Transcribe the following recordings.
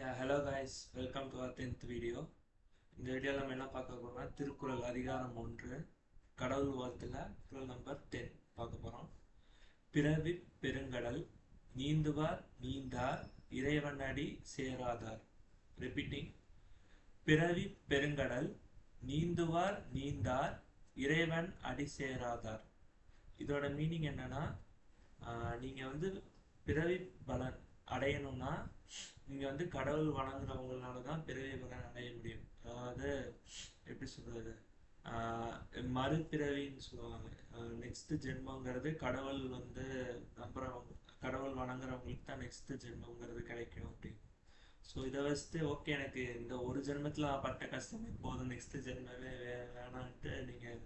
Yeah hello guys welcome to our tenth video இந்த வீடியோவில் நம்ம என்ன பார்க்க போகிறோம்னா திருக்குறள் அதிகாரம் ஒன்று கடவுள் வாழ்த்தில் குரல் நம்பர் டென் பார்க்க போகிறோம் பிறவி பெருங்கடல் நீந்துவார் நீந்தார் இறைவனடி சேராதார். ரிப்பீட்டிங் பிறவி பெருங்கடல் நீந்துவார் நீந்தார் இறைவன் அடி சேராதார். இதோட மீனிங் என்னன்னா நீங்கள் வந்து பிறவி பலன் அடையணும்னா நீங்க வந்து கடவுள் வணங்குறவங்களால தான் பிறவி பலன் அடைய முடியும். அதாவது எப்படி சொல்றது? ஆஹ் மறுபிறவின்னு சொல்லுவாங்க. நெக்ஸ்ட் ஜென்மங்கிறது கடவுள் வந்து நம்புறவங்க கடவுள் வணங்குறவங்களுக்கு தான் நெக்ஸ்ட் ஜென்மங்கிறது கிடைக்கும் அப்படின்னு. ஸோ இதை வச்சுட்டு ஓகே எனக்கு இந்த ஒரு ஜென்மத்தில் பட்ட கஷ்டமே போதும் நெக்ஸ்ட் ஜென்மமே வே- வேணான்ட்டு நீங்கள்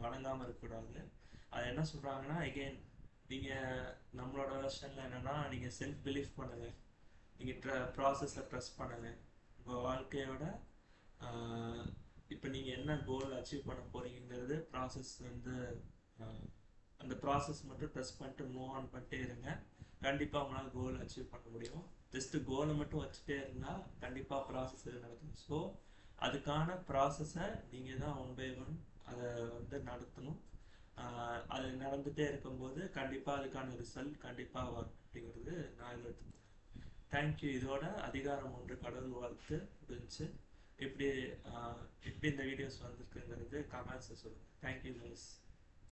வணங்காமல் இருக்கக்கூடாது. அது என்ன சொல்கிறாங்கன்னா அகெயின் நீங்கள் நம்மளோட வெர்ஷன்ல என்னென்னா நீங்கள் செல்ஃப் பிலீஃப் பண்ணுங்க. நீங்கள் ட்ர ப்ராசஸை ட்ரஸ்ட் பண்ணுங்கள் உங்கள் வாழ்க்கையோட இப்போ நீங்கள் என்ன கோல் அச்சீவ் பண்ண போகிறீங்கிறது ப்ராசஸ் வந்து அந்த ப்ராசஸ் மட்டும் ட்ரஸ்ட் பண்ணிட்டு மூவ் ஆன் பண்ணிட்டே இருங்க. கண்டிப்பாக உங்களால் கோல் அச்சீவ் பண்ண முடியும். ஜஸ்ட்டு கோலை மட்டும் வச்சுட்டே இருந்தால் கண்டிப்பாக ப்ராசஸ் நடக்கும். ஸோ அதுக்கான ப்ராசஸை நீங்கள் தான் ஒன் பை ஒன் அதை வந்து நடத்தணும். அது நடந்துகிட்டே இருக்கும்போது கண்டிப்பாக அதுக்கான ரிசல்ட் கண்டிப்பாக வரும் அப்படிங்கிறது நான் எடுத்துக்கிறேன். தேங்க்யூ இதோட அதிகாரம் ஒன்று கடவுள் வாழ்த்து முடிஞ்சு எப்படி எப்படி இந்த வீடியோஸ் வந்திருக்குங்கிறது கமெண்ட்ஸை சொல்லுங்கள் தேங்க்யூ கைஸ்